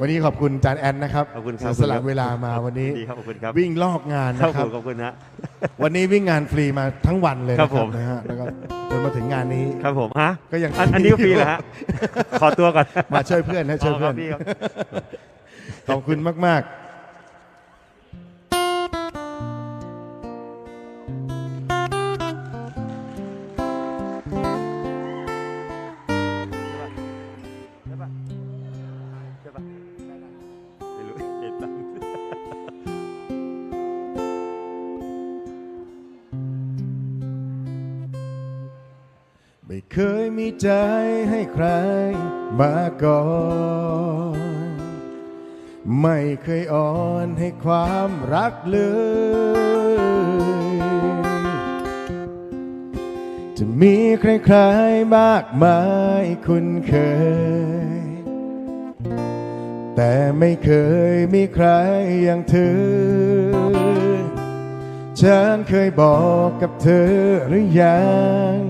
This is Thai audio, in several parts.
วันนี้ขอบคุณจานแอนนะครับขอบคุณครับเสียสละเวลามาวันนี้ดีครับขอบคุณครับวิ่งลอกงานครับนะคผรับมขอบคุณนะวันนี้วิ่งงานฟรีมาทั้งวันเลยครันะบผมนะฮะแล้วก็จนมาถึงงานนี้ครับผมฮะก็ยังอันอันนี้ก็ฟรีเหรอฮะขอตัวก่อนมาช่วยเพื่อนนะช่วยอ๋อคเพื่รัอบนพี่ครับขอบคุณมากใไม่เคยมีใจให้ใครมาก่อน ไม่เคยอ่อนให้ความรักเลย จะมีใครๆมากมายคุ้นเคย แต่ไม่เคยมีใครอย่างเธอ ฉันเคยบอกกับเธอหรือยัง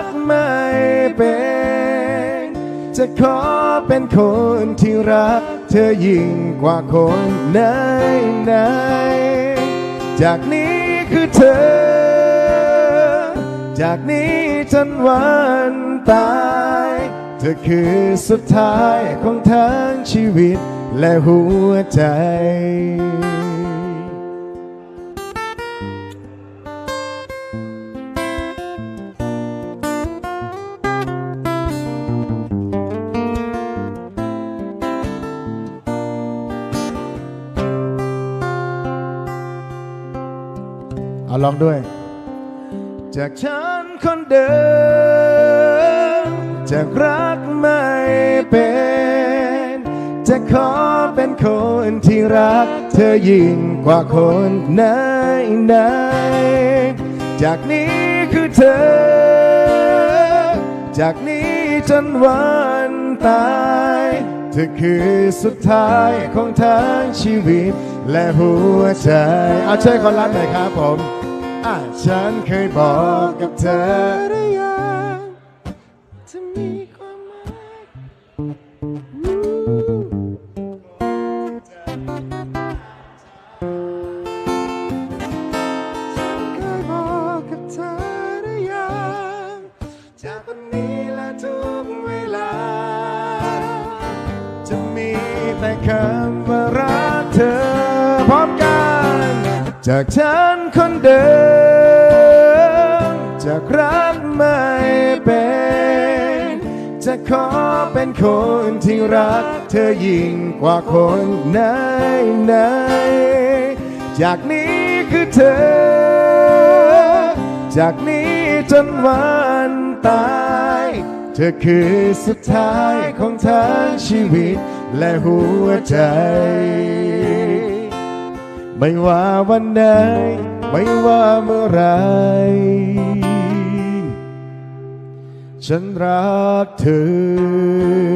ก จะขอเป็นคนที่รัก เธอยิ่งกว่าคนไหนไหนๆจากนี้คือเธอ จากนี้จนวันตาย เธอคือสุดท้ายของทั้งชีวิตและหัวใจ เอาลองด้วย จากฉันคนเดิมจากรักไม่เป็น จะขอเป็นคนที่รัก เธอยิ่งกว่าคนไหนไหนๆจากนี้คือเธอ จากนี้จนวันตาย เธอคือสุดท้ายของทั้งชีวิต และหัวใจ เอาช่วยคนรักหน่อยครับผมอะฉันเคยบอกกับเธอหรือยังจะมีความหมายฉันเคยบอกกับเธอหรือยังจากวันนี้และทุกเวลา จะมีแต่คำว่า จากฉันคนเดิมจากรักไม่เป็น จะขอเป็นคนที่รัก เธอยิ่งกว่าคนไหนไหนๆจากนี้คือเธอ จากนี้จนวันตาย เธอคือสุดท้ายของทั้งชีวิตและหัวใจ ไม่ว่าวันไหนไม่ว่าเมื่อไร ฉันรักเธอ